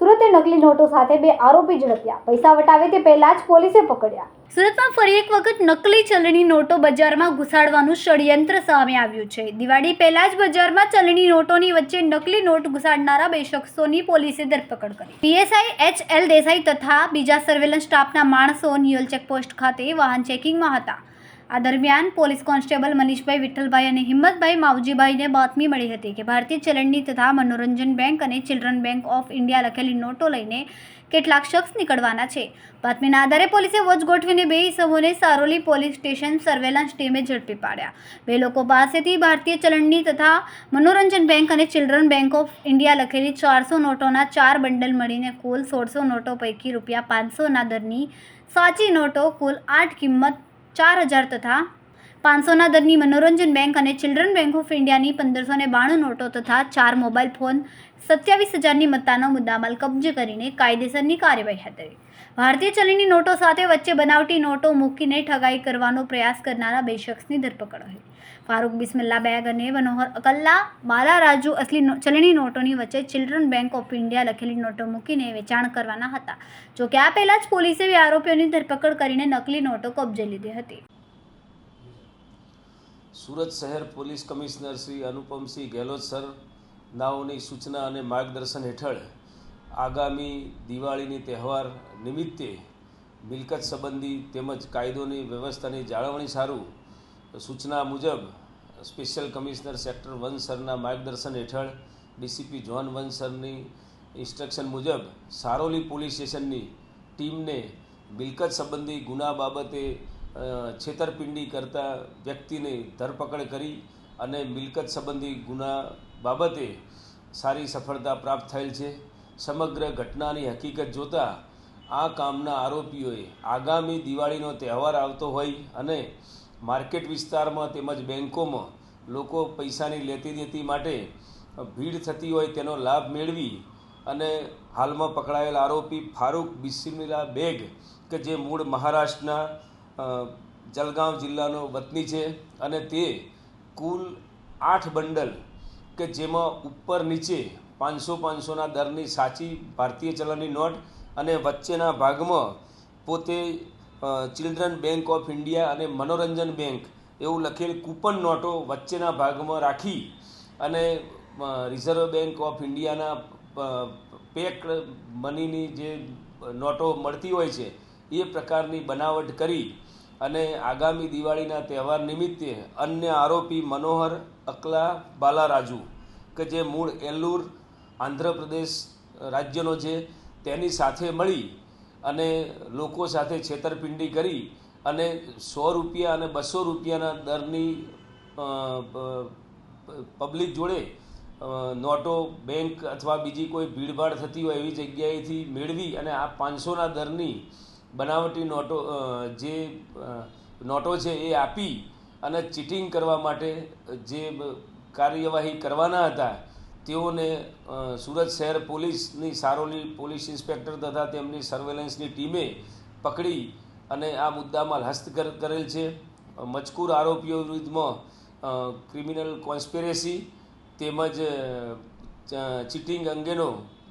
સુરતે નકલી નોટો સાથે બે આરોપી ઝડપ્યા. પૈસા વટાવે તે પહેલા જ પોલીસે પકડ્યા. સુરતમાં ફરી એક વખત નકલી ચલણી નોટો બજારમાં ઘુસાડવાનું ષડયંત્ર સામે આવ્યું છે. દિવાળી પહેલા જ બજારમાં ચલણી નોટોની વચ્ચે નકલી નોટ ઘુસાડનારા બે શખ્સોની પોલીસે ધરપકડ કરી. પીએસઆઈ એચ એલ દેસાઈ તથા બીજા સર્વેલન્સ સ્ટાફના માણસો નિયોલ ચેકપોસ્ટ ખાતે વાહન ચેકિંગમાં હતા. આ દરમિયાન પોલીસ કોન્સ્ટેબલ મનીષભાઈ વિઠ્ઠલભાઈ અને હિંમતભાઈ માવજીભાઈને બાતમી મળી હતી કે ભારતીય ચલણની તથા મનોરંજન બેંક અને ચિલ્ડ્રન બેંક ઓફ ઇન્ડિયા લખેલી નોટો લઈને કેટલાક શખ્સ નીકળવાના છે. બાતમીના આધારે પોલીસે વોચ ગોઠવીને બે ઇસમોને સારોલી પોલીસ સ્ટેશન સર્વેલન્સ ટીમે ઝડપી પાડ્યા. બે લોકો પાસેથી ભારતીય ચલણની તથા મનોરંજન બેંક અને ચિલ્ડ્રન બેંક ઓફ ઇન્ડિયા લખેલી ચારસો નોટોના ચાર બંડલ મળીને કુલ સોળસો નોટો પૈકી રૂપિયા પાંચસોના દરની સાચી નોટો કુલ આઠ કિંમત ચાર હજાર તથા પાંચસોના દરની મનોરંજન બેંક અને ચિલ્ડ્રન બેંક ઓફ ઇન્ડિયાની પંદરસો ને બાણું નોટો તથા ચાર મોબાઈલ ફોન સત્યાવીસ હજારની મત્તાનો મુદ્દામાલ કબજે કરીને કાયદેસરની કાર્યવાહી હાથ ધરી. ભારતીય ચલણી નોટો સાથે વચ્ચે બનાવટી નોટો મૂકીને ઠગાઈ કરવાનો પ્રયાસ કરનારા બે શખ્સની ધરપકડ થઈ ફારૂક બિસ્મિલ્લા બેગ અને મનોહર અકલ્લા બાલા રાજુ અસલી ચલણી નોટોની વચ્ચે ચિલ્ડ્રન બેંક ઓફ ઇન્ડિયા લખેલી નોટો મૂકીને વેચાણ કરવાના હતા જો કે આ પહેલાં જ પોલીસે બે આરોપીઓની ધરપકડ કરીને નકલી નોટો કબજે લીધી હતી સુરત શહેર police commissioner Shri Anupamsinh Gehlot sir નાઓની સૂચના અને માર્ગદર્શન હેઠળ આગામી દિવાળીની તહેવાર નિમિત્તે મિલકત સંબંધી તેમજ કાયદોની વ્યવસ્થાની જાળવણી સારું, સૂચના મુજબ સ્પેશિયલ કમિશનર સેક્ટર વન સરના માર્ગદર્શન હેઠળ ડીસીપી જોન વન સરની ઇન્સ્ટ્રક્શન મુજબ સારોલી પોલીસ સ્ટેશનની ટીમને મિલકત સંબંધી ગુના બાબતે છેતરપિંડી કરતા વ્યક્તિને ધરપકડ કરી અને મિલકત સંબંધી ગુના બાબતે સારી સફળતા પ્રાપ્ત થયેલ છે. સમગ્ર ઘટનાની હકીકત જોતાં આ કામના આરોપીઓએ આગામી દિવાળીનો તહેવાર આવતો હોય અને માર્કેટ વિસ્તારમાં તેમજ બેન્કોમાં લોકો પૈસાની લેતી દેતી માટે ભીડ થતી હોય તેનો લાભ મેળવી અને હાલમાં પકડાયેલ આરોપી ફારૂક બિસ્મિલા બેગ, કે જે મૂળ મહારાષ્ટ્રના જલગાંવ જિલ્લાનો વતની છે અને તે કુલ આઠ બંડલ, કે જેમાં ઉપર નીચે પાંચસો પાંચસોના દરની સાચી ભારતીય ચલણની નોટ અને વચ્ચેના ભાગમાં પોતે ચિલ્ડ્રન બેંક ઓફ ઇન્ડિયા અને મનોરંજન બેંક એવું લખેલ કૂપન નોટો વચ્ચેના ભાગમાં રાખી અને રિઝર્વ બેંક ઓફ ઇન્ડિયાના પેક મનીની જે નોટો મળતી હોય છે, એ પ્રકારની બનાવટ કરી અને આગામી દિવાળીના તહેવાર નિમિત્તે અન્ય આરોપી મનોહર અકલા બાલારાજુ, કે જે મૂળ એલ્લુર, આંધ્રપ્રદેશ રાજ્યનો છે, તેની સાથે મળી અને લોકો સાથે છેતરપિંડી કરી અને સો રૂપિયા અને બસો રૂપિયાના દરની પબ્લિક જોડે નોટો, બેંક અથવા બીજી કોઈ ભીડભાડ થતી હોય એવી જગ્યાએથી મેળવી અને આ પાંચસોના દરની બનાવટી નોટો જે નોટો છે એ આપી અને ચીટિંગ કરવા માટે જે કાર્યવાહી કરવાના હતા, તેઓને સુરત શહેર પોલીસની સારોલી પોલીસ ઇન્સ્પેક્ટર તથા તેમની સર્વેલન્સની ટીમે પકડી અને આ મુદ્દામાં હસ્તગત કરેલ છે. મજકૂર આરોપીઓ વિરુદ્ધમાં ક્રિમિનલ કોન્સ્પિરેસી તેમજ ચીટિંગ અંગેનો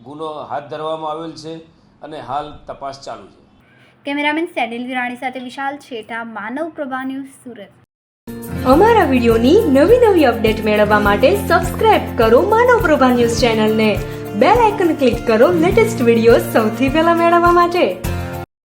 ગુનો હાથ ધરવામાં આવેલ છે અને હાલ તપાસ ચાલુ છે. કેમેરામેન સેનિલ વિરાણી સાથે વિશાલ છેટા માનવ પ્રભા ન્યૂઝ સુરત. અમારા વિડીયોની નવી નવી અપડેટ મેળવવા માટે સબસ્ક્રાઇબ કરો માનવ પ્રભા ન્યૂઝ ચેનલને. બેલ આઇકન ક્લિક કરો લેટેસ્ટ વીડિયો સૌથી પહેલા મેળવવા માટે.